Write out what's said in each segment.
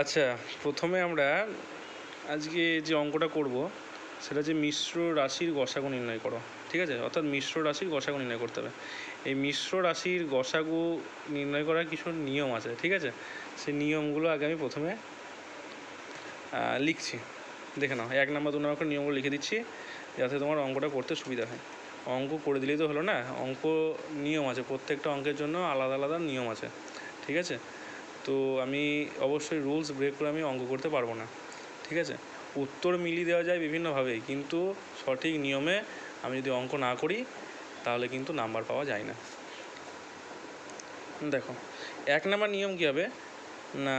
আচ্ছা প্রথমে আমরা আজকে যে অঙ্কটা করব, সেটা যে মিশ্র রাশির গসাগু নির্ণয় করো, ঠিক আছে? অর্থাৎ মিশ্র রাশির গসাগু নির্ণয় করতে হবে। এই মিশ্র রাশির গসাগু নির্ণয় করার কিছু নিয়ম আছে, ঠিক আছে? সেই নিয়মগুলো আগে আমি প্রথমে লিখছি। দেখে নাও, এক নাম্বার, দু নম্বর করে নিয়মগুলো লিখে দিচ্ছি, যাতে তোমার অঙ্কটা করতে সুবিধা হয়। অঙ্ক করে দিলেই তো হলো না? অঙ্ক নিয়ম আছে, প্রত্যেকটা অঙ্কের জন্য আলাদা আলাদা নিয়ম আছে, ঠিক আছে? তো আমি অবশ্যই রুলস ব্রেক করে আমি অঙ্ক করতে পারব না, ঠিক আছে? উত্তর মিলিয়ে দেওয়া যায় বিভিন্নভাবেই, কিন্তু সঠিক নিয়মে আমি যদি অঙ্ক না করি, তাহলে কিন্তু নাম্বার পাওয়া যায় না। দেখো, এক নাম্বার নিয়ম কী হবে? না,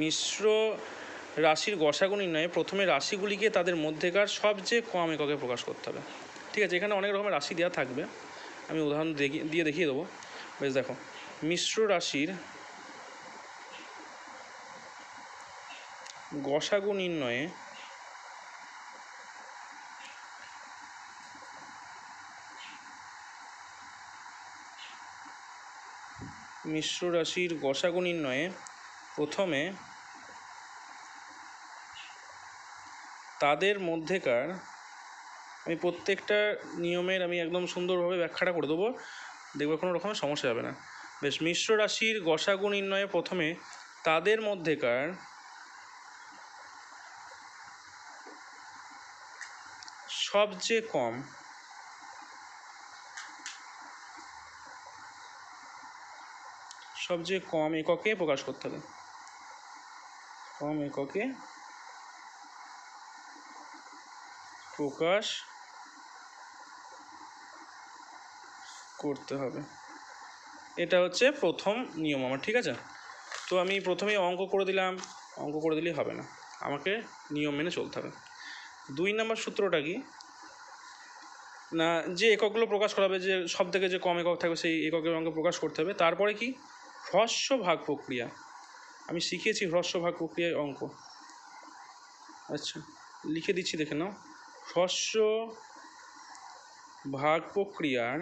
মিশ্র রাশির গসাগু নির্ণয়ে প্রথমে রাশিগুলিকে তাদের মধ্যেকার সবচেয়ে কম এককে প্রকাশ করতে হবে। ঠিক আছে, এখানে অনেক রকমের রাশি দেওয়া থাকবে। আমি উদাহরণ দিয়ে দেখিয়ে দেবো। বেশ, দেখো, মিশ্র রাশির গসাগু নির্ণয়ে মিশ্র রাশির গসাগু নির্ণয়ে প্রথমে তাদের মধ্যেকার আমি প্রত্যেকটা নিয়মের আমি একদম সুন্দরভাবে ব্যাখ্যাটা করে দেবো। দেখবে কোনো রকমের সমস্যা হবে না। বেশ, মিশ্র রাশির গসাগু নির্ণয়ে প্রথমে তাদের মধ্যেকার সবচেয়ে কম। সবচেয়ে কম এককে প্রকাশ করতে হবে। কম এককে প্রকাশ করতে হবে। এটা হচ্ছে প্রথম নিয়ম আমার, ঠিক আছে? তো আমি প্রথমেই অঙ্ক করে দিলাম, অঙ্ক করে দিলেই হবে না। আমাকে নিয়ম মেনে চলতে হবে। দুই নম্বর সূত্রটা কি? যে এককগুলো প্রকাশ করা হবে, যে সব থেকে যে কম একক থাকবে, সেই এককের অঙ্ক প্রকাশ করতে হবে। তারপরে কি? হ্রস্ব ভাগ প্রক্রিয়া। আমি শিখিয়েছি হ্রস্ব ভাগ প্রক্রিয়ায় অঙ্ক। আচ্ছা লিখে দিচ্ছি, দেখে নাও। হ্রস্ব ভাগ প্রক্রিয়ার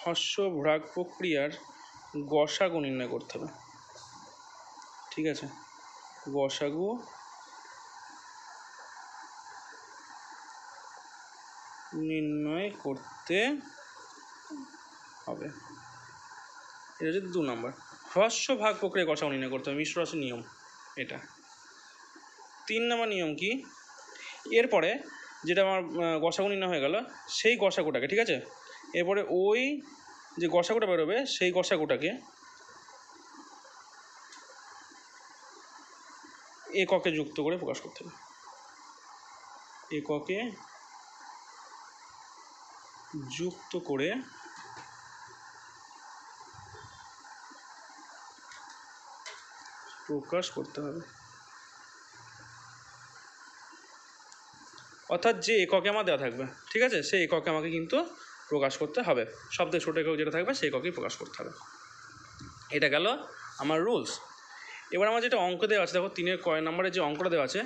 হ্রস্ব ভাগ প্রক্রিয়ার গসাগু নির্ণয় করতে হবে। ঠিক আছে? গসাগু নির্ণয় করতে হবে। এটা হচ্ছে দু নম্বর। হ্রস্ব ভাগ প্রক্রিয়া গসাগু নির্ণয় করতে হবে। মিশ্র নিয়ম এটা। তিন নম্বর নিয়ম কি? এরপরে যেটা আমার গসাগু নির্ণয় হয়ে গেল, সেই গসাগুটাকে, ঠিক আছে? এরপরে ওই যে গসাগুটা বেরোবে, সেই গসাগুটাকে এককে যুক্ত করে প্রকাশ করতে হবে। এককে যুক্ত করে প্রকাশ করতে হবে। অর্থাৎ যে এককে আমার দেওয়া থাকবে, ঠিক আছে? সেই এককে আমাকে কিন্তু প্রকাশ করতে হবে। থেকে ছোটো একক যেটা থাকবে, সেই এককেই প্রকাশ করতে হবে। এটা গেল আমার রুলস এবার আমার যেটা অঙ্ক দেওয়া আছে, দেখো, তিনের কয় নম্বরে যে অঙ্কটা দেওয়া আছে,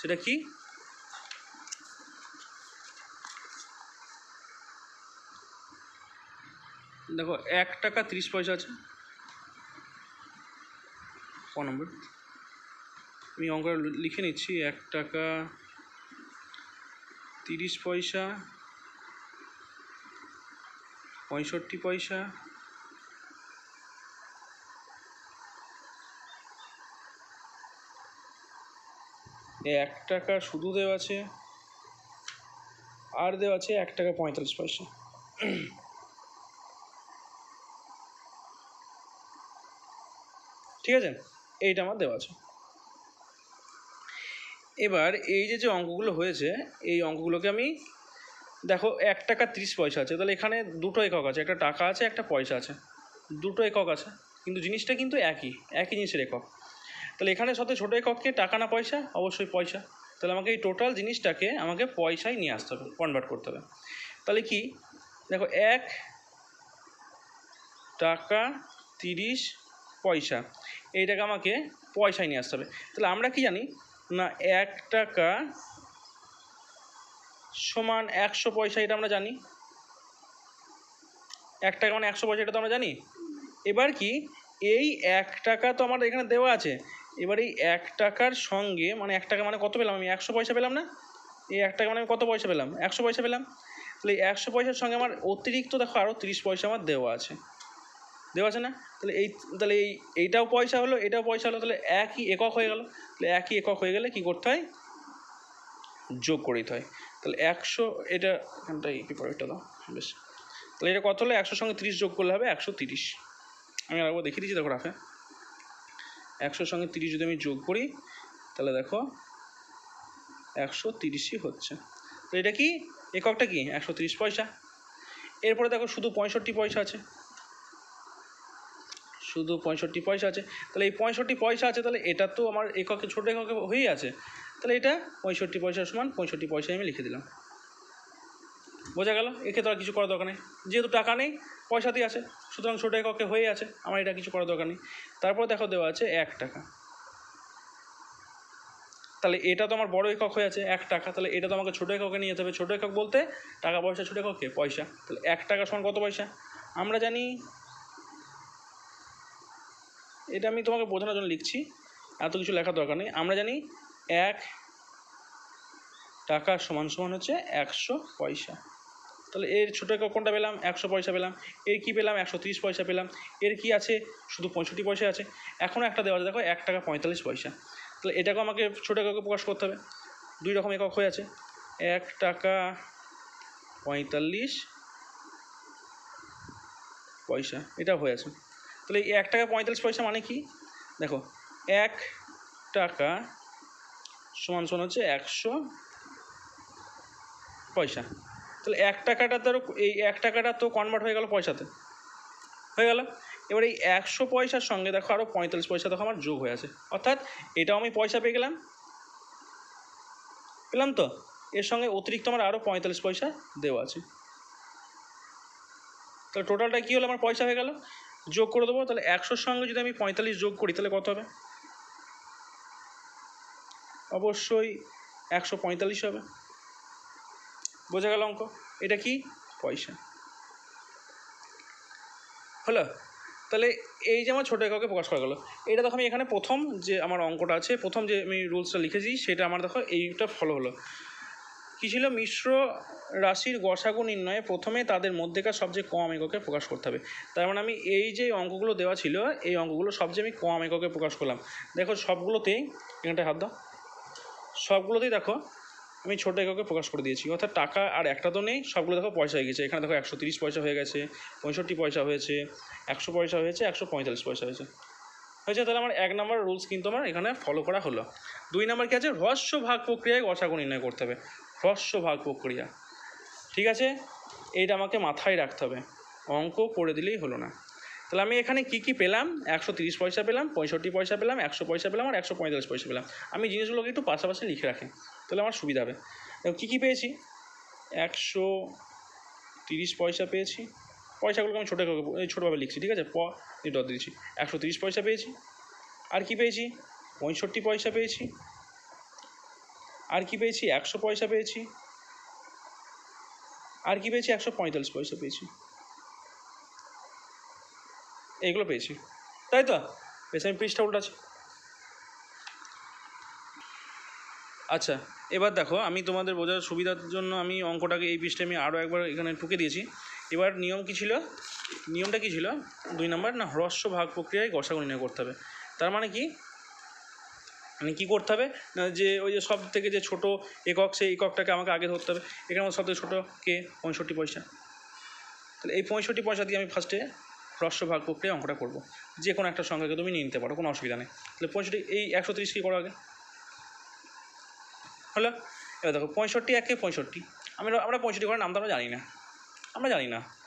সেটা কি? দেখো, এক টাকা তিরিশ পয়সা আছে। ক নম্বর? আমি অঙ্কটা লিখে নিচ্ছি, এক টাকা তিরিশ পয়সা, পঁয়ষট্টি পয়সা, এক টাকা শুধু দেওয়া আছে, আর দেওয়া আছে এক টাকা পঁয়তাল্লিশ পয়সা। ঠিক আছে? এইটা আমার দেওয়া আছে। এবার এই যে যে অঙ্কগুলো হয়েছে, এই অঙ্কগুলোকে আমি, দেখো, এক টাকা তিরিশ পয়সা আছে। তাহলে এখানে দুটো একক আছে, একটা টাকা আছে, একটা পয়সা আছে। দুটো একক আছে। কিন্তু জিনিসটা কিন্তু একই একই জিনিসের একক। তাহলে এখানে সাথে ছোটো এককে টাকা না পয়সা? অবশ্যই পয়সা। তাহলে আমাকে এই টোটাল জিনিসটাকে আমাকে পয়সায় নিয়ে আসতে হবে কনভার্ট করতে হবে। তাহলে কি? দেখো, এক টাকা তিরিশ পয়সা। এইটাকে আমাকে পয়সায় নিয়ে আসতে হবে। তাহলে আমরা কি জানি? না, এক টাকা সমান একশো পয়সা এটা আমরা জানি। এক টাকা মানে একশো পয়সা এটা তো আমরা জানি। এবার কি? এই এক টাকা তো আমার এখানে দেওয়া আছে। এবার এই এক টাকার সঙ্গে মানে এক টাকা মানে কত পেলাম আমি? একশো পয়সা পেলাম না? এই এক টাকা মানে আমি কত পয়সা পেলাম? একশো পয়সা পেলাম। তাহলে একশো পয়সার সঙ্গে আমার অতিরিক্ত দেখো আরও তিরিশ পয়সা আমার দেওয়া আছে। দেওয়া আছে না? তাহলে এই তাহলে এই, এইটাও পয়সা হলো, এটাও পয়সা হলো, তাহলে একই একক হয়ে গেল। তাহলে একই একক হয়ে গেলে কী করতে হয়? যোগ করে দিতে হয়। তাহলে একশো, এটা এখানটাই পেপারটা দাও? বেশ। তাহলে এটা কত হলো? একশোর সঙ্গে তিরিশ যোগ করলে হবে একশো তিরিশ। আমি আরেকবার দেখিয়ে দিচ্ছি, দেখো রাখে একশোর সঙ্গে তিরিশ যদি আমি যোগ করি, তাহলে দেখো একশো তিরিশই হচ্ছে। তো এটা কি? এককটা কি? একশো তিরিশ পয়সা। এরপরে দেখো শুধু পঁয়ষট্টি পয়সা আছে। শুধু পঁয়ষট্টি পয়সা আছে। তাহলে এই পঁয়ষট্টি পয়সা আছে, তাহলে এটা তো আমার এককে, ছোটো এককে হয়েই আছে। তাহলে এটা পঁয়ষট্টি পয়সার সমান পঁয়ষট্টি পয়সায় আমি লিখে দিলাম। বোঝা গেল? এক্ষেত্রে আর কিছু করার দরকার নেই। যেহেতু টাকা নেই পয়সাতেই আছে, সুতরাং ছোটো এককে হয়ে আছে, আমার এটা কিছু করার দরকার নেই। তারপর দেখো দেওয়া আছে এক টাকা। তাহলে এটা তো আমার বড় একক হয়ে আছে, এক টাকা। তাহলে এটা তো আমাকে ছোটো এককে নিয়ে যেতে হবে। ছোটো একক বলতে টাকা পয়সা, ছোটো এককে পয়সা। তাহলে এক টাকা সমান কত পয়সা? আমরা জানি এটা আমি তোমাকে বোঝানোর জন্য লিখছি। এত কিছু লেখার দরকার নেই। আমরা জানি এক টাকা সমান সমান হচ্ছে একশো পয়সা। তাহলে এর ছোটো কোনটা পেলাম? একশো পয়সা পেলাম। এর কী পেলাম? একশো তিরিশ পয়সা পেলাম। এর কি আছে? শুধু পঁয়ষট্টি পয়সা আছে। এখনও একটা দেওয়া আছে, দেখো, এক টাকা পঁয়তাল্লিশ পয়সা। তাহলে এটাকেও আমাকে ছোটো এককে প্রকাশ করতে হবে। দুই রকম একক হয়ে আছে। এক টাকা পঁয়তাল্লিশ পয়সা। এটা হয়ে আছে। তাহলে এক টাকা পঁয়তাল্লিশ পয়সা মানে কি? দেখো, এক টাকা সমান সমান হচ্ছে একশো পয়সা। তাহলে এক টাকাটা তো এই এক টাকাটা তো কনভার্ট হয়ে গেল পয়সাতে। হয়ে গেল? এবার এই একশো পয়সার সঙ্গে দেখো আরও পঁয়তাল্লিশ পয়সা দেখো আমার যোগ হয়ে আছে। অর্থাৎ এটাও আমি পয়সা পেয়ে গেলাম। পেলাম তো? এর সঙ্গে অতিরিক্ত আমার আরও পঁয়তাল্লিশ পয়সা দেওয়া আছে। তাহলে টোটালটা কী হলো? আমার পয়সা হয়ে গেল? যোগ করে দেবো, তাহলে একশোর সঙ্গে যদি আমি পঁয়তাল্লিশ যোগ করি, তাহলে কত হবে? অবশ্যই একশো পঁয়তাল্লিশ হবে। বোঝা গেল অঙ্ক? এটা কি? পয়সা। হলো? তাহলে এই যে আমার ছোটো এককে প্রকাশ করা গেলো, এটা দেখো আমি এখানে প্রথম যে আমার অঙ্কটা আছে, প্রথম যে আমি রুলসটা লিখেছি, সেটা আমার দেখো এইটা ফলো হলো। কী ছিল? মিশ্র রাশির গসাগু নির্ণয়ে প্রথমে তাদের মধ্যেকার সবচেয়ে কম এককে প্রকাশ করতে হবে। তার মানে আমি এই যে অঙ্কগুলো দেওয়া ছিল, এই অঙ্কগুলো সবচেয়ে আমি কম এককে প্রকাশ করলাম। দেখো, সবগুলোতেই, এখানটায় হাত দাও, সবগুলোতেই দেখো, আমি ছোটো এককে প্রকাশ করে দিয়েছি। অর্থাৎ টাকা আর একটা তো নেই, সবগুলো দেখো পয়সা হয়ে গেছে। এখানে দেখো একশো তিরিশ পয়সা হয়ে গেছে, পঁয়ষট্টি পয়সা হয়েছে, একশো পয়সা হয়েছে, একশো পঁয়তাল্লিশ পয়সা হয়েছে। হয়েছে, তাহলে আমার এক নম্বর রুলস কিন্তু আমার এখানে ফলো করা হলো। দুই নম্বর কী আছে? হ্রস্ব ভাগ প্রক্রিয়ায় গসাগু নির্ণয় করতে হবে। হ্রস্ব ভাগ প্রক্রিয়া। ঠিক আছে? এইটা আমাকে মাথায় রাখতে হবে। অঙ্ক করে দিলেই হলো না। তাহলে আমি এখানে কি কি পেলাম? একশো তিরিশ পয়সা পেলাম, পঁয়ষট্টি পয়সা পেলাম, একশো পয়সা পেলাম আর একশো পঁয়তাল্লিশ পয়সা পেলাম। আমি জিনিসগুলোকে একটু পাশাপাশি লিখে রাখি, তাহলে আমার সুবিধা হবে। কী কী পেয়েছি? একশো তিরিশ পয়সা পেয়েছি। পয়সাগুলোকে আমি ছোটো ছোটোভাবে লিখছি, ঠিক আছে? প ডট দিয়েছি একশো তিরিশ পয়সা পেয়েছি। আর কি পেয়েছি? পঁয়ষট্টি পয়সা পেয়েছি। আর কি পেয়েছি? একশো পয়সা পেয়েছি। আর কি পেয়েছি? একশো পঁয়তাল্লিশ পয়সা পেয়েছি। এইগুলো পেয়েছি। তাই তো? বেশ আমি পৃষ্ঠা উল্টাচ্ছি। আচ্ছা এবার দেখো, আমি তোমাদের বোঝার সুবিধার জন্য আমি অঙ্কটাকে এই পৃষ্ঠে আমি আরও একবার এখানে টুকে দিয়েছি। এবার নিয়ম কী ছিল? নিয়মটা কী ছিল? দুই নম্বর, না, হ্রস্ব ভাগ প্রক্রিয়ায় গসাগু নির্ণয় করতে হবে। তার মানে কি? কী করতে হবে? না, যে ওই যে সব থেকে যে ছোটো একক, সেই এককটাকে আমাকে আগে ধরতে হবে। এখানে আমার সব থেকে ছোটো কে? পঁয়ষট্টি পয়সা। তাহলে এই পঁয়ষট্টি পয়সা দিয়ে আমি ফার্স্টে হ্রস্ব ভাগ প্রক্রিয়া অঙ্কটা করব। যে কোনো একটা সংখ্যাকে তুমি নিয়ে নিতে পারো, কোনো অসুবিধা নেই। তাহলে পঁয়ষট্টি, এই একশো তিরিশ কী করো আগে? হলো? এবার দেখো, পঁয়ষট্টি একে পঁয়ষট্টি। আমরা আমরা পঁয়ষট্টি নাম তো আমরা জানি না। আমরা জানি না।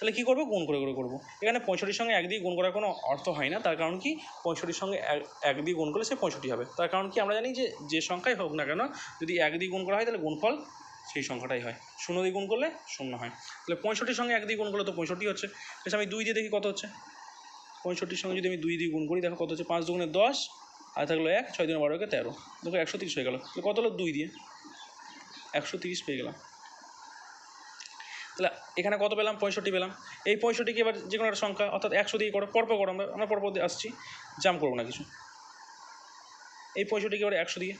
তাহলে কী করব? গুণ করে করে করব। এখানে পঁয়ষট্টির সঙ্গে এক দিয়ে গুণ করার কোনো অর্থ হয় না। তার কারণ কি? পঁয়ষট্টির সঙ্গে এক দিয়ে গুণ করলে সে পঁয়ষট্টি হবে। তার কারণ কি? আমরা জানি যে যে সংখ্যাই হোক না কেন, যদি এক দিয়ে গুণ করা হয়, তাহলে গুণফল সেই সংখ্যাটাই হয়। শূন্য দিয়ে গুণ করলে শূন্য হয়। তাহলে পঁয়ষট্টির সঙ্গে এক দিয়ে গুণ করলে তো পঁয়ষট্টি হচ্ছে। বেশ, আমি দুই দিয়ে দেখি কত হচ্ছে? পঁয়ষট্টির সঙ্গে যদি আমি দুই দিয়ে গুণ করি, দেখো কত হচ্ছে? পাঁচ দুগুণে দশ, আর থাকল এক, ছয় দিনে বারো একে তেরো। দেখো একশো তিরিশ হয়ে গেলো। তাহলে কত হলো? দুই দিয়ে। একশো তিরিশ পেয়ে গেলাম। তাহলে এখানে কত পেলাম? পঁয়ষট্টি পেলাম। এই পঁয়ষট্টিকে এবার যে কোনো একটা সংখ্যা, অর্থাৎ একশো দিয়ে করো, পরপর করো, আমরা আমরা পরপর দিয়ে আসছি। জাম করব না কিছু। এই পঁয়ষট্টিকে এবার একশো দিয়ে?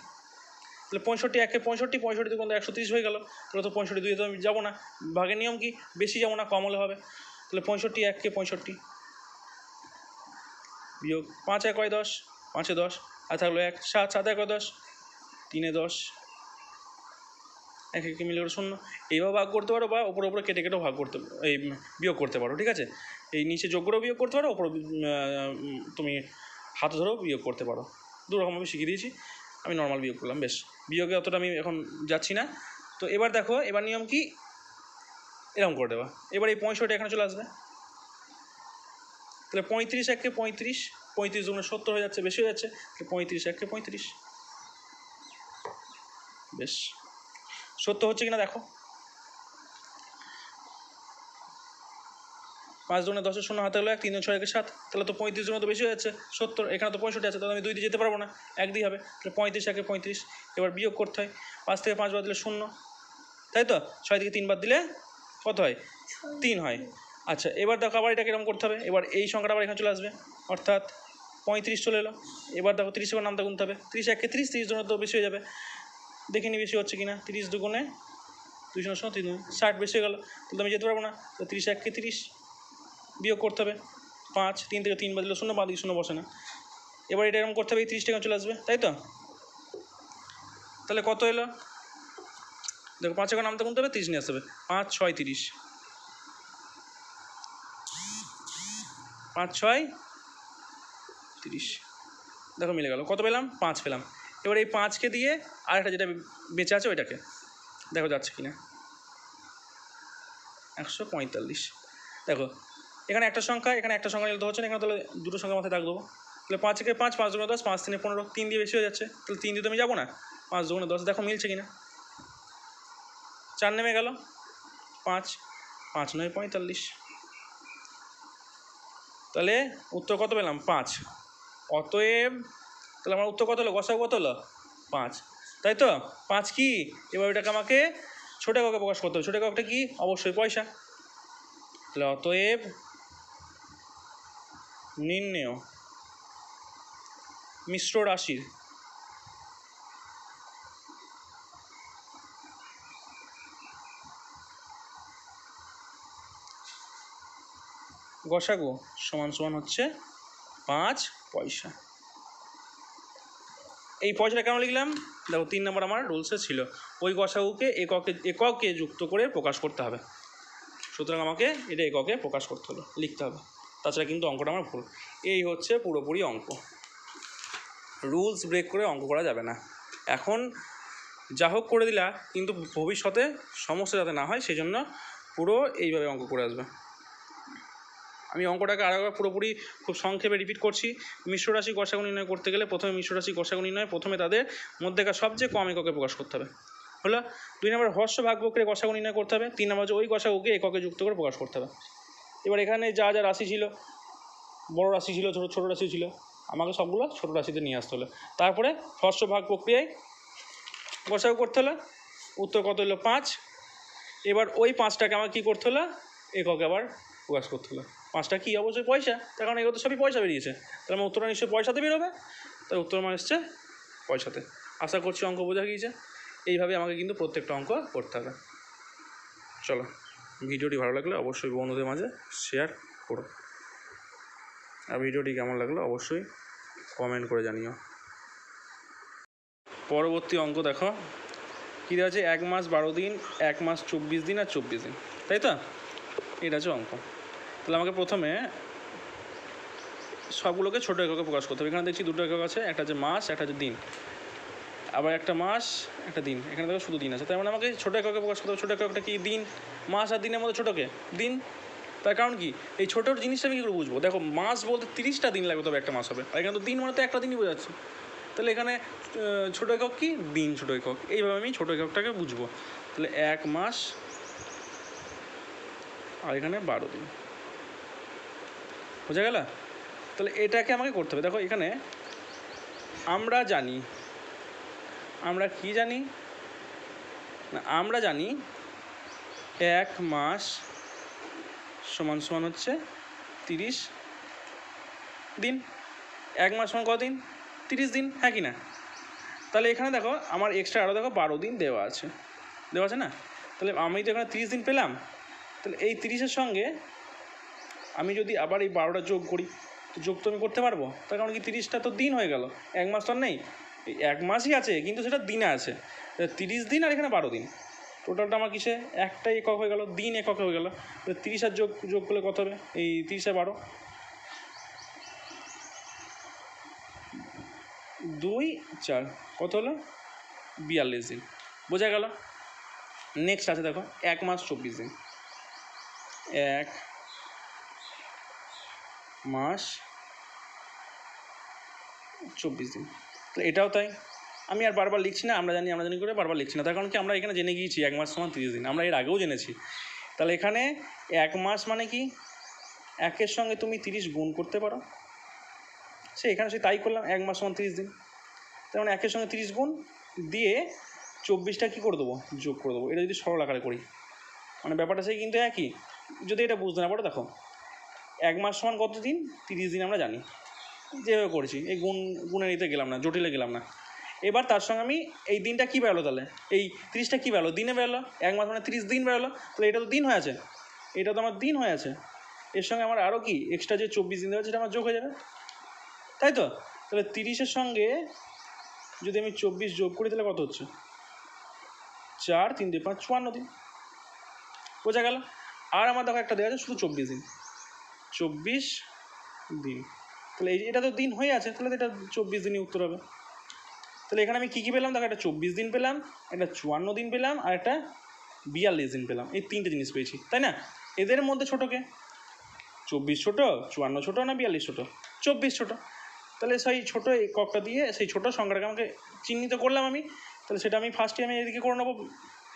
তাহলে পঁয়ষট্টি একে পঁয়ষট্টি পঁয়ষট্টি দুগুণ একশো তিরিশ হয়ে গেল। তাহলে তো পঁয়ষট্টি দুই তো আমি যাব না। ভাগের নিয়ম কি? বেশি যাব না, কম হলে হবে। তাহলে পঁয়ষট্টি এককে পঁয়ষট্টি বিয়োগ পাঁচ এক হয় দশ? পাঁচে দশ। আর থাকল এক, সাত সাত এক দশ? তিনে দশ। এক একে মিলে করে শূন্য। এইভাবে ভাগ করতে পারো বা ওপরে ওপরে কেটে কেটেও ভাগ করতে এই বিয়োগ করতে পারো, ঠিক আছে? এই নিচে যোগ করেও বিয়োগ করতে পারো ওপরে তুমি হাত ধরেও বিয়োগ করতে পারো। দু আমি শিখিয়ে দিয়েছি, আমি নর্মাল বিয়োগ করলাম, বেশ। বিয়োগে অতটা আমি এখন যাচ্ছি না। তো এবার দেখো, এবার নিয়ম কি? এরকম করে দেওয়া এবার এই পঁয়ষট্টি এখানে চলে আসবে। তাহলে পঁয়ত্রিশ একে পঁয়ত্রিশ পঁয়ত্রিশ দুগুণে সত্তর হয়ে যাচ্ছে, বেশি হয়ে যাচ্ছে, তাহলে পঁয়ত্রিশ একে পঁয়ত্রিশ। বেশ। সত্য হচ্ছে কিনা দেখো। পাঁচ দুগুণে দশের শূন্য হাতে হলো এক, তিন দুগুণে ছয় একে সাত। তাহলে তো পঁয়ত্রিশ জন্য তো বেশি হয়ে যাচ্ছে। সত্তর, এখানে তো পঁয়ষট্টি আছে, তাহলে আমি দুই দিয়ে যেতে পারব না। এক দিয়ে হবে। তাহলে পঁয়ত্রিশ, একে পঁয়ত্রিশ। এবার বিয়োগ করতে হয়। পাঁচ থেকে পাঁচ বাদ দিলে শূন্য। তাই তো? ছয় থেকে তিন বাদ দিলে কত হয়? তিন হয়। আচ্ছা এবার দেখো আবার এটা কীরকম করতে হবে। এবার এই সংখ্যাটা আবার এখানে চলে আসবে। অর্থাৎ পঁয়ত্রিশ চলে এলো। এবার দেখো তিরিশ এবার নামটা গুনতে হবে। তিরিশ একে তিরিশ তিরিশ জন্য তো বেশি হয়ে যাবে। দেখিনি বেশি হচ্ছে কিনা? তিরিশ দুগুণে দুই শূন্য শূন্য তিন ষাট বেশি হয়ে গেলো। তাহলে আমি যেতে পারব না। তো তিরিশ এককে তিরিশ বিয়োগ করতে হবে। পাঁচ, তিন থেকে তিন বাজলে শূন্য দিয়ে শূন্য বসে না। এবার এটা এরকম করতে হবে, এই তিরিশ টাকা চলে আসবে, তাই তো? তাহলে কত এলো? দেখো, পাঁচ এখন নামতে গুনতে হবে, তিরিশ নিয়ে আসতে হবে। পাঁচ, ছয়, তিরিশ। পাঁচ, ছয়, তিরিশ। দেখো, মিলে গেল। কত পেলাম? পাঁচ পেলাম। এবার এই পাঁচকে দিয়ে আরেকটা যেটা বেঁচে আছে ওইটাকে। দেখো যাচ্ছে কিনা। একশো পঁয়তাল্লিশ। দেখো, এখানে একটা সংখ্যা, এখানে একটা সংখ্যা তো হচ্ছে এখানে তাহলে দুটো সংখ্যা মাথায় দাগ দেবো। তাহলে পাঁচ একে পাঁচ পাঁচ দুগুণে দশ, পাঁচ তিনে পনেরো, তিন দিয়ে বেশি হয়ে যাচ্ছে। তাহলে তিন দিয়ে তো আমি যাব না। পাঁচ দুগুণে দশ, দেখো মিলছে কিনা। চার নেমে গেল। পাঁচ পাঁচ নয় পঁয়তাল্লিশ। তাহলে উত্তর কত পেলাম? পাঁচ। অতএব তাহলে আমার উত্তর কত হলো? গসাগু কত হলো? পাঁচ। তাই তো? পাঁচ কি? এবার ওটাকে আমাকে ছোটো কাউকে প্রকাশ করতে হবে। ছোটো কাউকটা কি? অবশ্যই পয়সা। তাহলে অতএব নির্ণেয় মিশ্র রাশির গসাগু সমান সমান হচ্ছে পাঁচ পয়সা। এই পয়সাটা কেন লিখলাম? দেখো, তিন নম্বর আমার রুলসে ছিল। ওই গসাগুকে এককে এককে যুক্ত করে প্রকাশ করতে হবে। সুতরাং আমাকে এটা এককে প্রকাশ করতে হলো লিখতে হবে। তাছাড়া কিন্তু অঙ্কটা আমার ভুল। এই হচ্ছে পুরোপুরি অঙ্ক। রুলস ব্রেক করে অঙ্ক করা যাবে না। এখন যা হোক করে দিলা, কিন্তু ভবিষ্যতে সমস্যা যাতে না হয় সেই জন্য পুরো এইভাবে অঙ্ক করে আসবে। আমি অঙ্কটাকে আরেকবার পুরোপুরি খুব সংক্ষেপে রিপিট করছি। মিশ্র রাশি গসাগু নির্ণয় করতে গেলে প্রথমে মিশ্র রাশি গসাগু নির্ণয়, প্রথমে তাদের মধ্যেকার সবচেয়ে কম এককে প্রকাশ করতে হবে। হলো, দুই নম্বর হর্ষ ভাগ বক্রে গসাগু নির্ণয় করতে হবে, তিন নম্বর হচ্ছে ওই গসাগুকে এককে যুক্ত করে প্রকাশ করতে হবে। এবার এখানে যা যা রাশি ছিল, বড় রাশি ছিল, ছোটো ছোটো রাশি ছিল, আমাকে সবগুলো ছোটো রাশিতে নিয়ে আসতে হলো। তারপরে হর্ষ ভাগ প্রক্রিয়ায় গসাগু করতে হলো, উত্তর কত হলো? পাঁচ। এবার ওই পাঁচটাকে আমার কী করতে হলো? এককে আবার প্রকাশ করতে হলো। পাঁচটা কি অবশ্যই পয়সা? তার কারণ এগুলো তো সবই পয়সা বেরিয়েছে। তাহলে আমার উত্তরটা নিশ্চয়ই পয়সাতে বেরোবে। তাই উত্তর আমার এসছে পয়সাতে। আশা করছি অঙ্ক বোঝা গিয়েছে। এইভাবে আমাকে কিন্তু প্রত্যেকটা অঙ্ক করতে হবে। চলো, ভিডিওটি ভালো লাগলে অবশ্যই বন্ধুদের মাঝে শেয়ার করো। আর ভিডিওটি কেমন লাগল অবশ্যই কমেন্ট করে জানিও। পরবর্তী অঙ্ক দেখো। কী দেওয়া আছে? এক মাস বারো দিন, এক মাস চব্বিশ দিন আর চব্বিশ দিন। তাই তো? এটা হচ্ছে অঙ্ক। তাহলে আমাকে প্রথমে সবগুলোকে ছোটো এককে প্রকাশ করতে হবে। এখানে দেখছি দুটো একক আছে, একটা হচ্ছে মাস, একটা হচ্ছে দিন। আবার একটা মাস, একটা দিন। এখানে দেখো শুধু দিন আছে। তার মানে আমাকে ছোটো এককে প্রকাশ করতে হবে। ছোটো এককটা কি? দিন। মাস আর দিনের মধ্যে ছোটোকে? দিন। তার কারণ কি? এই ছোটোর জিনিসটা আমি কী করে বুঝব? দেখো, মাস বলতে তিরিশটা দিন লাগবে, তবে একটা মাস হবে। আর এখানে তো দিন মানে তো একটা দিনই বোঝাচ্ছে। তাহলে এখানে ছোটো একক কি? দিন ছোটো একক। এইভাবে আমি ছোটো এককটাকে বুঝব। তাহলে এক মাস, আর এখানে বারো দিন। বোঝা গেল? তাহলে এটাকে আমাকে করতে হবে। দেখো, এখানে আমরা জানি, আমরা কি জানি? না, আমরা জানি এক মাস সমান সমান হচ্ছে তিরিশ দিন। এক মাস সমান কদিন তিরিশ দিন হ্যাঁ কি না? তাহলে এখানে দেখো, আমার এক্সট্রা আরও দেখো, বারো দিন দেওয়া আছে। দেওয়া আছে না? তাহলে আমি তো এখানে তিরিশ দিন পেলাম। তাহলে এই তিরিশের সঙ্গে আমি যদি আবার এই বারোটা যোগ করি, তো যোগ তো আমি করতে পারব। তার কারণ কি তিরিশটা তো দিন হয়ে গেল, এক মাস তো আর নেই। এক মাসই আছে, কিন্তু সেটা দিনে আছে। তিরিশ দিন আর এখানে বারো দিন। টোটালটা আমার কিসে? একটাই একক হয়ে গেল, দিন একক হয়ে গেল। তিরিশ আর যোগ যোগ করলে কত হবে? এই তিরিশ আর বারো। দুই, চার, কত হলো? বিয়াল্লিশ দিন। বোঝা গেল? নেক্সট আছে দেখো, এক মাস চব্বিশ দিন। এক মাস, চব্বিশ দিন। তো এটাও তাই। আমি আর বারবার লিখছি না, আমরা জানি আমরা জানি করে বারবার লিখছি না। তার কারণ কি, আমরা এখানে জেনে গিয়েছি, এক মাস সমান তিরিশ দিন। আমরা এর আগেও জেনেছি। তাহলে এখানে এক মাস মানে কি? একের সঙ্গে তুমি তিরিশ গুণ করতে পারো। সে এখানে সে তাই করলাম, এক মাস সমান তিরিশ দিন। তার মানে একের সঙ্গে তিরিশ গুণ দিয়ে চব্বিশটা কী করে দেবো? যোগ করে দেবো। এটা যদি সরল আকারে করি। মানে ব্যাপারটা সেই কিন্তু একই। যদি এটা বুঝতে না পারো, দেখো। এক মাস সমান কত দিন তিরিশ দিন আমরা জানি। যেভাবে করেছি, এই গুণ, গুণে নিতে গেলাম না, জটিলে গেলাম না। এবার তার সঙ্গে আমি এই দিনটা কী বেরোলো তাহলে? এই তিরিশটা কী বেরোলো? দিনে বেরোলো? এক মাস মানে তিরিশ দিন বেরোলো? তাহলে এটা তো দিন হয়ে আছে। এটা তো আমার দিন হয়ে আছে। এর সঙ্গে আমার আরও কি? এক্সট্রা যে চব্বিশ দিন দেওয়া সেটা আমার যোগ হয়ে যাবে। তাই তো? তাহলে তিরিশের সঙ্গে যদি আমি চব্বিশ যোগ করি, তাহলে কত হচ্ছে? চার, তিন, দুই, পাঁচ, চুয়ান্ন দিন। বোঝা গেল? আর আমার দেখো একটা দেওয়া আছে, শুধু চব্বিশ দিন। চব্বিশ দিন। তাহলে এটা তো দিন হয়ে আছে, তাহলে তো এটা চব্বিশ দিনই উত্তর হবে। তাহলে এখানে আমি কী কী পেলাম? দেখো, একটা চব্বিশ দিন পেলাম, একটা চুয়ান্ন দিন পেলাম, আর একটা বিয়াল্লিশ দিন পেলাম। এই তিনটে জিনিস পেয়েছি, তাই না? এদের মধ্যে ছোটোকে চব্বিশ ছোটো, চুয়ান্ন ছোটো না বিয়াল্লিশ ছোটো? চব্বিশ ছোটো। তাহলে সেই ছোটো এই ককটা দিয়ে সেই ছোটো সংখ্যাটাকে আমাকে চিহ্নিত করলাম আমি। তাহলে সেটা আমি ফার্স্টে আমি এদিকে করে নেব,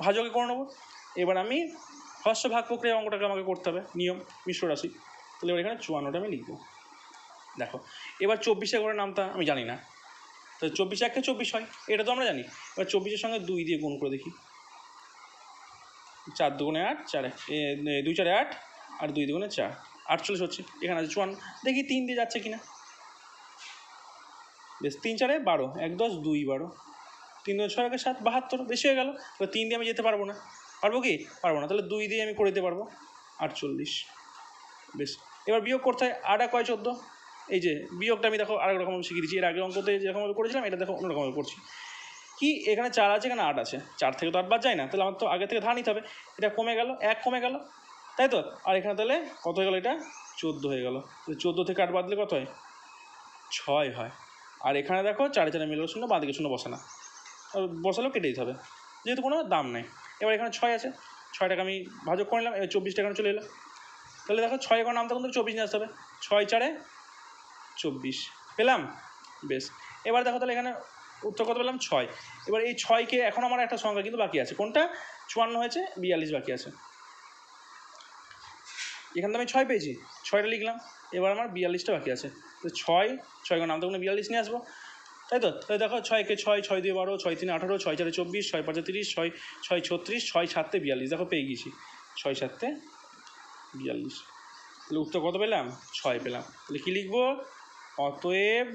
ভাজকে করে নেব। এবার আমি হস্য ভাগ প্রক্রিয়া অঙ্কটাকে আমাকে করতে হবে, নিয়ম, মিশ্র রাশি। তাহলে এবার এখানে চুয়ান্নটা আমি লিখব। দেখো, এবার চব্বিশে করে নামটা আমি জানি না। তো চব্বিশ একটা চব্বিশ হয়, এটা তো আমরা জানি। এবার চব্বিশের সঙ্গে দুই দিয়ে গুণ করে দেখি। চার দুগুণে আট, চারে দুই চারে আট, আর দুই দুগুণে চার। আটচল্লিশ হচ্ছে, এখানে আছে চুয়ান্ন। দেখি তিন দিয়ে যাচ্ছে কিনা। বেশ, তিন চারে বারো, এক দশ, দুই বারো। তিন দশ ছয় একে সাত, বাহাত্তর, বেশি হয়ে গেল। এবার তিন দিয়ে আমি যেতে পারব না। পারব কি? পারব না। তাহলে দুই দিয়ে আমি করে দিতে পারব। আটচল্লিশ। বেশ। এবার বিয়োগ করতে হয় আট আর কয় চোদ্দ। এই যে বিয়োগটা আমি দেখো আরেক রকম শিখিয়ে দিচ্ছি। এর আগে অঙ্কতে যেরকমভাবে করেছিলাম, এটা দেখো অন্যরকমভাবে করছি। কি এখানে চার আছে, এখানে আট আছে? চার থেকে তো আট বাদ যায় না। তাহলে আমার তো আগে থেকে ধার নিতে হবে। এটা কমে গেল, এক কমে গেল। তাই তো? আর এখানে তাহলে কত হয়ে গেলো এটা? চোদ্দ হয়ে গেলো। চোদ্দ থেকে আট বাদলে কত হয়? ছয় হয়। আর এখানে দেখো চারে চারে মিলে শূন্য, বাঁ দিকে শূন্য বসানা বসালেও কেটে দিতে হবে। যেহেতু কোনো দাম নেই। এবার এখানে ছয় আছে। ছয় টাকা আমি ভাজক করে নিলাম। এবার চব্বিশ টাকা চলে এলো। তাহলে দেখো ছয় এখন নামতে কিন্তু চব্বিশ নিয়ে আসতে হবে। ছয় চারে চব্বিশ। পেলাম? বেশ। এবার দেখো তাহলে এখানে উত্তর কত পেলাম? ছয়। এবার এই ছয়কে এখন আমার একটা সংখ্যা কিন্তু বাকি আছে। কোনটা? চুয়ান্ন হয়েছে, বিয়াল্লিশ বাকি আছে। এখানে তো আমি ছয় পেয়েছি। ছয়টা লিখলাম। এবার আমার বিয়াল্লিশটা বাকি আছে। তো ছয় ছয় নাম তখন বিয়াল্লিশ নিয়ে আসব। তাই তো? তাহলে দেখো ছয়কে ছয় ছয় দিয়ে বারো, ছয় তিন আঠারো, ছয় চারে চব্বিশ, ছয় পাঁচে তিরিশ, ছয় ছয় ছত্রিশ, ছয় সাতে বিয়াল্লিশ। দেখো পেয়ে গেছি ছয় সাতে বিয়াল্লিশ। তাহলে উত্তর কত পেলাম? ছয় পেলাম। তাহলে কী লিখব? অতএব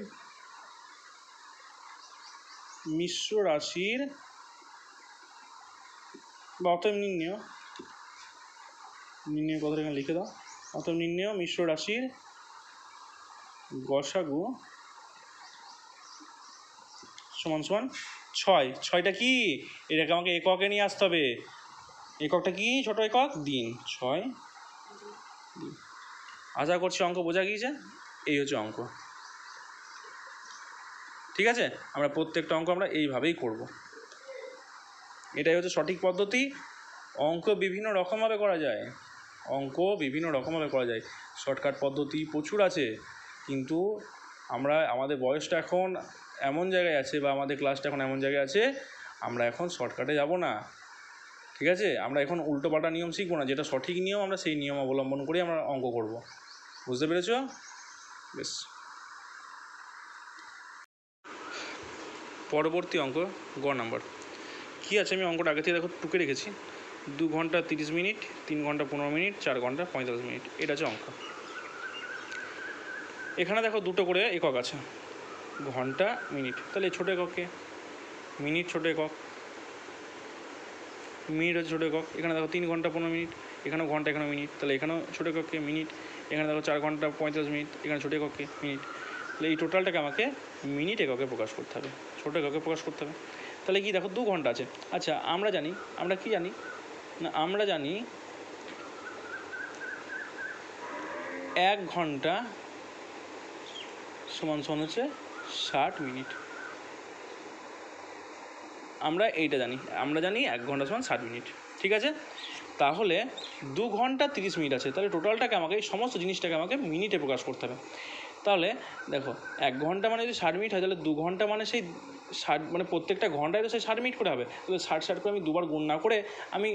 মিশ্র রাশির বা অতএব নির্ণয়। নির্ণয় কথাটা এখানে লিখে দাও। অতএব নির্ণয় মিশ্র রাশির গসাগু সমান সমান ছয়। ছয়টা কি? এটাকে আমাকে এককে নিয়ে আসতে হবে। এককটা কি? ছোট একক? দিন। ছয়। আশা করছি অঙ্ক বোঝা গিয়েছে? এই হচ্ছে অঙ্ক। ঠিক আছে? আমরা প্রত্যেকটা অঙ্ক আমরা এইভাবেই করব। এটাই হচ্ছে সঠিক পদ্ধতি। অঙ্ক বিভিন্ন রকমভাবে করা যায়। অঙ্ক বিভিন্ন রকমভাবে করা যায়। শর্টকাট পদ্ধতি প্রচুর আছে। কিন্তু আমরা, আমাদের বয়সটা এখন এমন জায়গায় আছে বা আমাদের ক্লাসটা এখন এমন জায়গায় আছে, আমরা এখন শর্টকাটে যাব না। ঠিক আছে? আমরা এখন উল্টোপাল্টা নিয়ম শিখব না। যেটা সঠিক নিয়ম, আমরা সেই নিয়ম অবলম্বন করেই আমরা অঙ্ক করব। বুঝতে পেরেছ? বেশ। পরবর্তী অঙ্ক, গ নাম্বার। কী আছে? আমি অঙ্কটা আগে থেকে দেখো, টুকে রেখেছি। দু ঘণ্টা তিরিশ মিনিট, তিন ঘণ্টা পনেরো মিনিট, চার ঘণ্টা পঁয়তাল্লিশ মিনিট। এটা হচ্ছে অঙ্ক। এখানে দেখো দুটো করে একক আছে। ঘণ্টা, মিনিট। তাহলে ছোটো এককে, মিনিট ছোটো একক। মিনিট হচ্ছে ছোটো একক। এখানে দেখো তিন ঘণ্টা পনেরো মিনিট, এখানেও ঘণ্টা এখানেও মিনিট। তাহলে এখানেও ছোটো এককে মিনিট, এখানে দেখো চার ঘণ্টা পঁয়তাল্লিশ মিনিট, এখানে ছোটো এককে মিনিট। তাহলে এই টোটালটাকে আমাকে মিনিট এককে প্রকাশ করতে হবে, ছোটো এককে প্রকাশ করতে হবে। তাহলে কি দেখো দু ঘণ্টা আছে। আচ্ছা আমরা জানি, আমরা কি জানি? না, আমরা জানি এক ঘণ্টা সমান সমান হচ্ছে ষাট মিনিট। আমরা এইটা জানি, আমরা জানি এক ঘণ্টা সমান ষাট মিনিট, ঠিক আছে? তাহলে দু ঘণ্টা তিরিশ মিনিট আছে, তাহলে টোটালটাকে আমাকে, এই সমস্ত জিনিসটাকে আমাকে মিনিটে প্রকাশ করতে হবে। তাহলে দেখো, এক ঘণ্টা মানে যদি ষাট মিনিট হয়, তাহলে দু ঘণ্টা মানে সেই ষাট মানে প্রত্যেকটা ঘন্টায় তো সেই ষাট মিনিট করে হবে। তাহলে ষাট ষাট করে আমি দুবার গুণ না করে আমি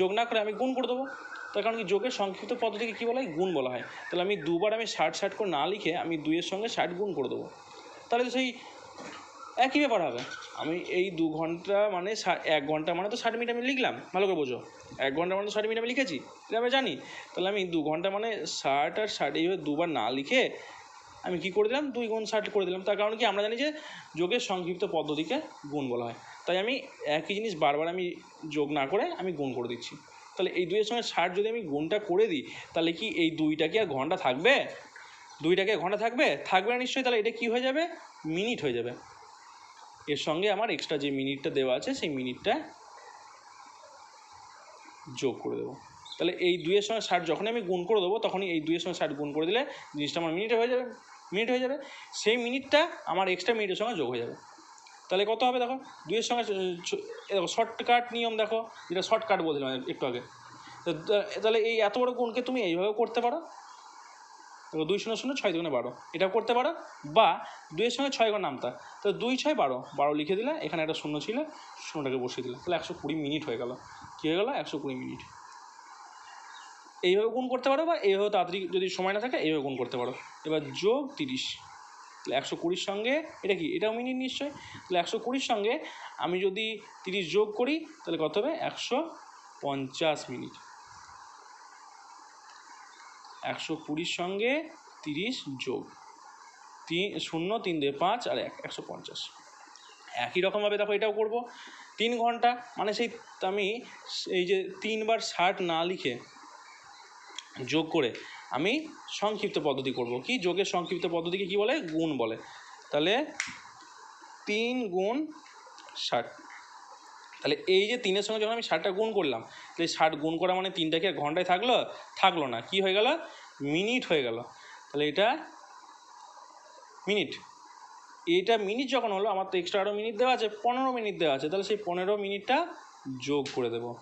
যোগ না করে আমি গুণ করে দেবো। তার কারণ কি, যোগের সংক্ষিপ্ত পদ্ধতিকে কী বলা হয়? গুণ বলা হয়। তাহলে আমি দুবার আমি ষাট ষাট করে না লিখে আমি দুইয়ের সঙ্গে ষাট গুণ করে দেবো। তাহলে সেই একই ব্যাপার হবে। আমি এই দু ঘণ্টা মানে এক ঘণ্টা মানে তো ষাট মিনিট আমি লিখলাম, ভালো করে বোঝো। এক ঘণ্টা মানে তো ষাট মিনিট আমি লিখেছি এটা আমি জানি। তাহলে আমি দু ঘণ্টা মানে ষাট আর ষাট এইভাবে দুবার না লিখে আমি কি করে দিলাম? দুই গুণ ষাট করে দিলাম। তার কারণ কি? আমরা জানি যে যোগের সংক্ষিপ্ত পদ্ধতিকে গুণ বলা হয়। তাই আমি একই জিনিস বারবার আমি যোগ না করে আমি গুণ করে দিচ্ছি। তাহলে এই দুইয়ের সঙ্গে ষাট যদি আমি গুণটা করে দিই, তাহলে কি এই দুইটা কি আর ঘণ্টা থাকবে? দুইটাকে ঘণ্টা থাকবে? থাকবে না নিশ্চয়ই, তাহলে এটা কি হয়ে যাবে? মিনিট হয়ে যাবে। এর সঙ্গে আমার এক্সট্রা যে মিনিটটা দেওয়া আছে, সেই মিনিটটা যোগ করে দেবো। তাহলে এই দুইয়ের সঙ্গে ষাট যখনই আমি গুণ করে দেবো, তখনই এই দুইয়ের সঙ্গে ষাট গুণ করে দিলে জিনিসটা আমার মিনিটে হয়ে যাবে মিনিট হয়ে যাবে। সেই মিনিটটা আমার এক্সট্রা মিনিটের সঙ্গে যোগ হয়ে যাবে। তাহলে কত হবে দেখো? দুইয়ের সঙ্গে দেখো শর্টকাট নিয়ম দেখো, যেটা শর্টকাট বলছিলাম একটু আগে। তাহলে এই এত বড় গুণকে তুমি এইভাবেও করতে পারো। দেখো দুই শূন্য শূন্য ছয় দুগুণে বারো। এটাও করতে পারো, বা দুইয়ের সঙ্গে ছয় ঘর নামতা। তো দুই ছয় বারো বারো লিখে দিলে এখানে একটা শূন্য ছিল, শূন্যটাকে বসিয়ে দিলে। তাহলে একশো কুড়ি মিনিট হয়ে গেল। কী হয়ে গেল? একশো কুড়ি মিনিট। এইভাবে গুণ করতে পারো বা এইভাবে তাড়াতাড়ি যদি সময় না থাকে, এইভাবে গুণ করতে পারো। এবার যোগ তিরিশ। তাহলে একশো কুড়ির সঙ্গে, এটা কি? এটাও মিনিট নিশ্চয়। তাহলে একশো কুড়ির সঙ্গে আমি যদি তিরিশ যোগ করি, তাহলে কত হবে? একশো পঞ্চাশ মিনিট। একশো কুড়ির সঙ্গে তিরিশ যোগ তিন, শূন্য, তিন দিয়ে পাঁচ আর এক, একশো পঞ্চাশ। একই রকমভাবে দেখো এটাও করব। তিন ঘণ্টা মানে সেই আমি এই যে তিনবার ষাট না লিখে যোগ করে আমি সংক্ষিপ্ত পদ্ধতি করব। কি? যোগের সংক্ষিপ্ত পদ্ধতিকে কি বলে? গুণ বলে। তাহলে তিন গুণ ষাট। তাহলে এই যে তিনের সঙ্গে যখন আমি ষাটটা গুণ করলাম, তাহলে ষাট গুণ করা মানে তিনটাকে ঘন্টায় থাকল? থাকল না। কি হয়ে গেল? মিনিট হয়ে গেল। তাহলে এটা মিনিট। এটা মিনিট যখন হলো, আমার তো এক্সট্রা আরও মিনিট দেওয়া আছে, পনেরো মিনিট দেওয়া আছে, তাহলে সেই পনেরো মিনিটটা যোগ করে দেবো।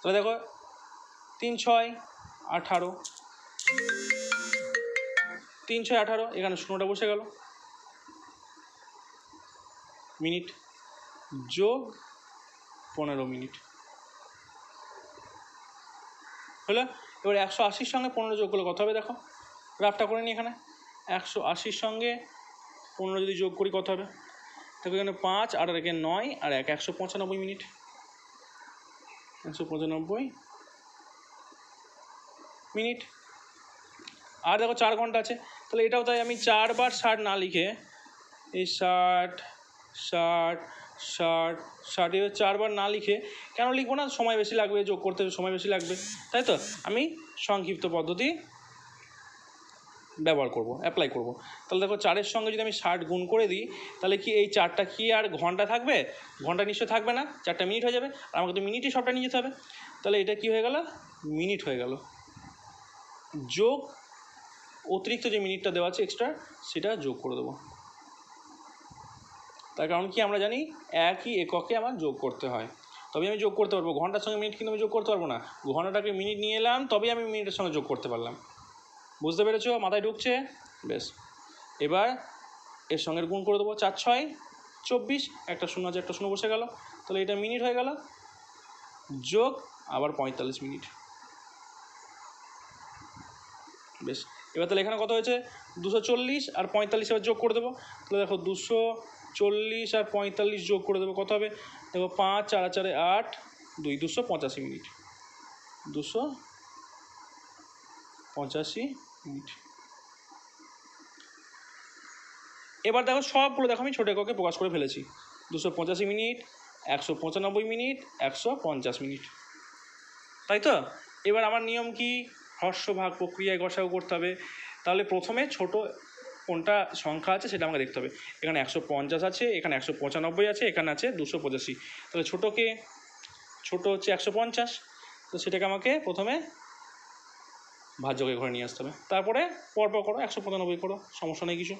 তাহলে দেখো, তিন ছয় আঠারো। তিন ছয় আঠারো, এখানে শূন্যটা বসে গেল। মিনিট যোগ পনেরো মিনিট। হলো? এবার একশো আশির সঙ্গে পনেরো যোগ করলে কত হবে দেখো? গ্রাফটা করে নিই এখানে। একশো আশির সঙ্গে পনেরো যদি যোগ করি কত হবে? দেখো এখানে পাঁচ, আর একে নয়, আর এক, একশো পঁচানব্বই মিনিট। একশো পঁচানব্বই মিনিট। আর দেখো চার ঘণ্টা আছে। তাহলে এটাও তাই আমি চারবার ষাট না লিখে এই ষাট ষাট ষাট ষাট, এবার চারবার না লিখে কেন লিখব না? সময় বেশি লাগবে, যোগ করতে সময় বেশি লাগবে, তাই তো? আমি সংক্ষিপ্ত পদ্ধতি ব্যবহার করব অ্যাপ্লাই করব। তাহলে দেখো চারের সঙ্গে যদি আমি ষাট গুণ করে দিই, তাহলে কি এই চারটা কি আর ঘণ্টা থাকবে? ঘণ্টা নিশ্চয় থাকবে না, চারটা মিনিট হয়ে যাবে, আর আমাকে তো মিনিটই সবটা নিয়ে যেতে হবে। তাহলে এটা কি হয়ে গেল? মিনিট হয়ে গেল। যোগ, অতিরিক্ত যে মিনিটটা দেওয়া আছে এক্সট্রা সেটা যোগ করে দেবো। তার কারণ কি আমরা জানি একই এককে আমার যোগ করতে হয়। তবে আমি যোগ করতে পারব। ঘণ্টার সঙ্গে মিনিট কিন্তু আমি যোগ করতে পারব না। ঘন্টাটাকে মিনিট নিয়ে এলাম তবে আমি মিনিটের সঙ্গে যোগ করতে পারলাম। বুঝতে পেরেছ? মাথায় ঢুকছে? বেশ। এবার এর সঙ্গে গুণ করে দেবো চার, ছয়, চব্বিশ। একটা শূন্য আছে, একটা শূন্য বসে গেল। তাহলে এটা মিনিট হয়ে গেল। যোগ আবার পঁয়তাল্লিশ মিনিট বেশ। এবার তাহলে এখানে কত হয়েছে? দুশো চল্লিশ আর পঁয়তাল্লিশ এবার যোগ করে দেবো। তাহলে দেখো, দুশো চল্লিশ আর পঁয়তাল্লিশ যোগ করে দেবো, কত হবে? দেখো পাঁচ, চার, চারে আট, দুই, দুশো পঁচাশি মিনিট। দুশো পঁচাশি মিনিট। এবার দেখো সবগুলো, দেখো আমি ছোটো এককে প্রকাশ করে ফেলেছি। দুশো পঁচাশি মিনিট, একশো পঁচানব্বই মিনিট, একশো পঞ্চাশ মিনিট। তাই তো? এবার আমার নিয়ম কি? হর্ষ ভাগ প্রক্রিয়ায় গসাগু করতে হবে। তাহলে প্রথমে ছোট কোনটা সংখ্যা আছে সেটা আমাকে দেখতে হবে। এখানে একশো পঞ্চাশ আছে, এখানে একশো পঁচানব্বই আছে, এখানে আছে দুশো পঁচাশি। তাহলে ছোটোকে ছোটো হচ্ছে একশো পঞ্চাশ। তো সেটাকে আমাকে প্রথমে ভাজ্যকে ঘরে নিয়ে আসতে হবে। তারপরে পরপর করো, একশো পঁচানব্বই করো, সমস্যা নেই কিছু।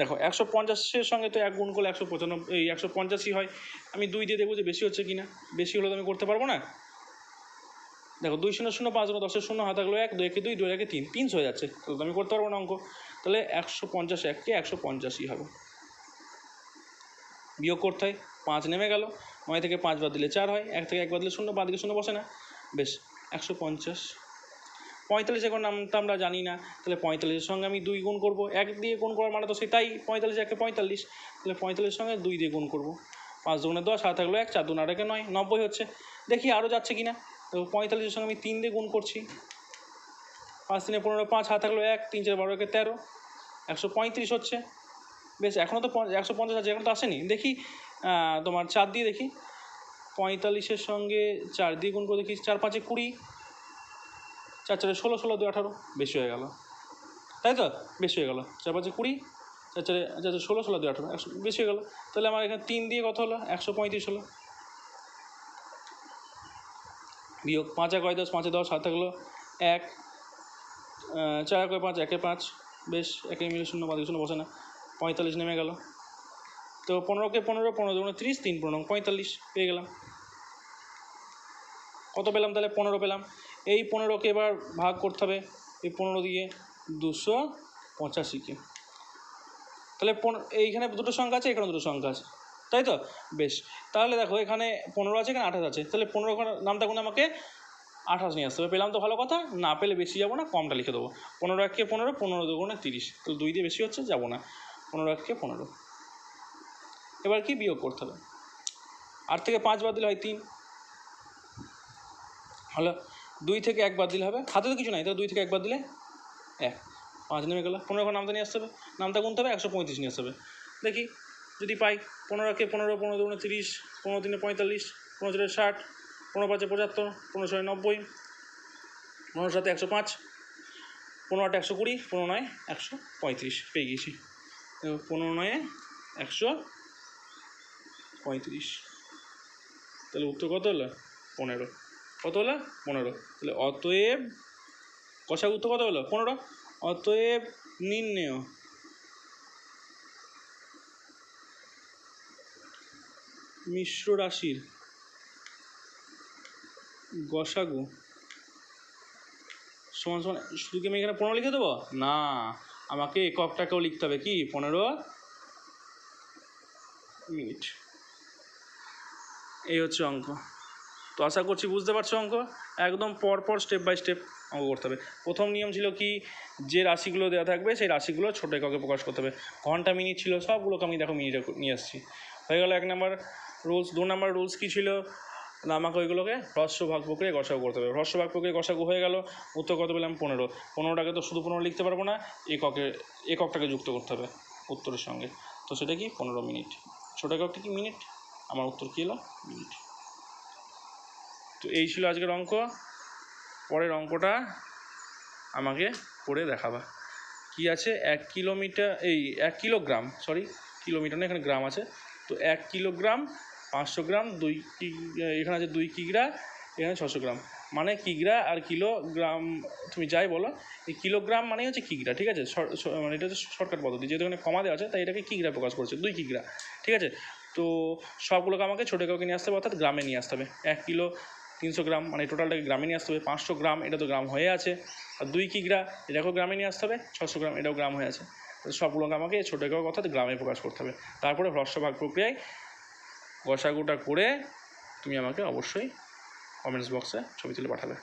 দেখো, একশো পঞ্চাশের সঙ্গে তো এক গুণ করলে একশো পঁচানব্বই একশো পঞ্চাশই হয়। আমি দুই দিয়ে দেখব যে বেশি হচ্ছে কি না বেশি হলে তো আমি করতে পারব না। দেখো, দুই শূন্য শূন্য, পাঁচ দশের শূন্য হাত থাকল এক, দুই একে দুই দুই একে তিন তিনশো হয়ে যাচ্ছে। তাহলে তো আমি করতে পারব না অঙ্ক। তাহলে একশো পঞ্চাশ এককে একশো পঞ্চাশই হবে। বিয়োগ করতে হয়, পাঁচ নেমে গেল। নয় থেকে পাঁচ বাদ দিলে চার হয়, এক থেকে এক বাদ দিলে শূন্য বাদ দিকে শূন্য বসে না। বেশ, একশো পঞ্চাশ। পঁয়তাল্লিশ এখন নামটা আমরা জানি না। তাহলে পঁয়তাল্লিশের সঙ্গে আমি দুই গুণ করব। এক দিয়ে গুণ করার মানে তো সেই তাই, পঁয়তাল্লিশ একে পঁয়তাল্লিশ। তাহলে পঁয়তাল্লিশের সঙ্গে দুই দিয়ে গুণ করব। পাঁচ দুগুণে দশ হাত থাকল এক, চার দুগুণ আট একে নয়, নব্বই হচ্ছে। দেখি আরও যাচ্ছে কি না তো পঁয়তাল্লিশের সঙ্গে আমি তিন দিয়ে গুণ করছি। পাঁচ তিনে পনেরো, পাঁচ হাত থাকল এক, তিন চার বারো একে তেরো, একশো পঁয়ত্রিশ হচ্ছে। বেশ, এখনও তো একশো পঞ্চাশ আছে, এখন তো আসেনি। দেখি তোমার চার দিয়ে দেখি। পঁয়তাল্লিশের সঙ্গে চার দিয়ে গুণ করে দেখি, চার পাঁচে কুড়ি, চার চারে ষোলো ষোলো দুই আঠারো, বেশি হয়ে গেল। তাই তো? বেশি হয়ে গেলো। চার পাঁচে কুড়ি, চার চারে চার চারে ষোলো ষোলো দুই আঠারো, একশো, বেশি হয়ে গেলো। তাহলে আমার এখানে তিন দিয়ে কত হলো? একশো পঁয়ত্রিশ হলো। বিয়োগ পাঁচ এক দশ, পাঁচে দশ হাত থাকল এক। চার এক পাঁচ, একে পাঁচ। বেশ, একে মিলে শূন্য, পাঁচ শূন্য, বসে না। পঁয়তাল্লিশ নেমে গেল। তো পনেরোকে পনেরো পনেরো দুগুণে ত্রিশ, তিন পনেরো পঁয়তাল্লিশ পেয়ে গেলাম। কত পেলাম তাহলে? পনেরো পেলাম। এই পনেরোকে এবার ভাগ করতে হবে। এই পনেরো দিয়ে দুশো পঁচাশিকে। তাহলে এইখানে দুটো সংখ্যা আছে এখানে দুটো সংখ্যা আছে। তাই তো? বেশ। তাহলে দেখো, এখানে পনেরো আছে, এখানে আঠাশ আছে। তাহলে পনেরো নামটা কোনো আমাকে আঠাশ নিয়ে আসতে হবে। পেলাম তো ভালো কথা। না পেলে বেশি যাব না, কমটা লিখে দেবো। পনেরো এককে পনেরো পনেরো দুগুণে তিরিশ। তো দুই দিয়ে বেশি হচ্ছে, যাব না। পনেরো এককে পনেরো। এবার কি বিয়োগ করতে হবে? আট থেকে পাঁচ বাদ দিলে হয় তিন। হলো, দুই থেকে এক বাদ দিলে হবে। হাতে তো কিছু নাই, তাহলে দুই থেকে এক বাদ দিলে এক। পাঁচ নেমে গেলো। পনেরো নামটা নিয়ে আসতে হবে। নামটা গুনতে হবে, একশো পঁয়ত্রিশ নিয়ে আসতে হবে। দেখি। যদি পাই পনেরোকে পনেরো পনেরো দুগুণে তিরিশ, পনেরো তিনে পঁয়তাল্লিশ, পনেরো চারে ষাট, পনেরো পাঁচে পঁচাত্তর, পনেরো ছয় নব্বই, পনেরো সাথে একশো পাঁচ, পনেরো আটে একশো কুড়ি, পনেরো নয় একশো পঁয়ত্রিশ, পেয়ে গিয়েছি। পনেরো নয়ে একশো পঁয়ত্রিশ। তাহলে উত্তর কত হলো? পনেরো। কত হলো? পনেরো। তাহলে অতএব কষা উত্তর কত হলো? পনেরো। অতএব নির্ণেয়। মিশ্র রাশির গসাগু। সমান সমান, শুধু কি আমি এখানে পনেরো লিখে দেবো? না, আমাকে এককটাকেও লিখতে হবে কি? পনেরো মিনিট। এই হচ্ছে অঙ্ক। তো আশা করছি বুঝতে পারছ অঙ্ক? একদম পর পর স্টেপ বাই স্টেপ অঙ্ক করতে হবে। প্রথম নিয়ম ছিল কি? যে রাশিগুলো দেওয়া থাকবে, সেই রাশিগুলো ছোটো এককে প্রকাশ করতে হবে। ঘণ্টা, মিনিট ছিল, সবগুলোকে আমি দেখো, মিনিটে নিয়ে আসছি। হয়ে গেল এক নাম্বার। রুলস দু নাম্বার রুলস কী ছিল? আমাকে ওইগুলোকে হ্রস্ব ভাগ প্রক্রিয়া গসাগু করতে হবে। হ্রস্ব ভাগ প্রক্রিয়া গসাগু হয়ে গেল, উত্তর কত পেলাম? পনেরো। পনেরোটাকে তো শুধু পনেরো লিখতে পারব না, এককে, এককটাকে যুক্ত করতে হবে উত্তরের সঙ্গে। তো সেটা কি? পনেরো মিনিট। ছোটো এককটা কি মিনিট? আমার উত্তর কী এলো? মিনিট। তো এই ছিল আজকের অঙ্ক। পরের অঙ্কটা আমাকে করে দেখাবা। কি আছে? এক কিলোমিটার, এই, এক কিলোগ্রাম সরি কিলোমিটার না, এখানে গ্রাম আছে। তো এক কিলোগ্রাম পাঁচশো গ্রাম, দুই কি, এখানে আছে দুই কিগ্রা এখানে ছশো গ্রাম। মানে কিগ্রা আর কিলোগ্রাম তুমি যাই বলো, এই কিলোগ্রাম মানে হচ্ছে কিগ্রা ঠিক আছে? মানে এটা হচ্ছে শর্টকাট পদ্ধতি, যেহেতু এখানে কমা দেওয়া আছে, তাই এটাকে কিগ্রা প্রকাশ করছে, দুই কিগ্রা ঠিক আছে? তো সবগুলোকে আমাকে ছোটো কাউকে নিয়ে আসতে হবে, অর্থাৎ গ্রামে নিয়ে আসতে হবে। এক কিলো তিনশো গ্রাম মানে টোটালটাকে গ্রামে নিয়ে আসতে হবে, পাঁচশো গ্রাম, এটা তো গ্রাম হয়ে আছে। আর দুই কিগ্রা এটাকেও গ্রামে নিয়ে আসতে হবে, ছশো গ্রাম, এটাও গ্রাম হয়ে আছে। সবগুলোকে আমাকে ছোটো কাউকে, অর্থাৎ গ্রামে প্রকাশ করতে হবে। তারপরে হ্রস্ব ভাগ প্রক্রিয়ায় গসাগুটা করে তুমি আমাকে অবশ্যই কমেন্টস বক্সে ছবি তুলে পাঠাবে।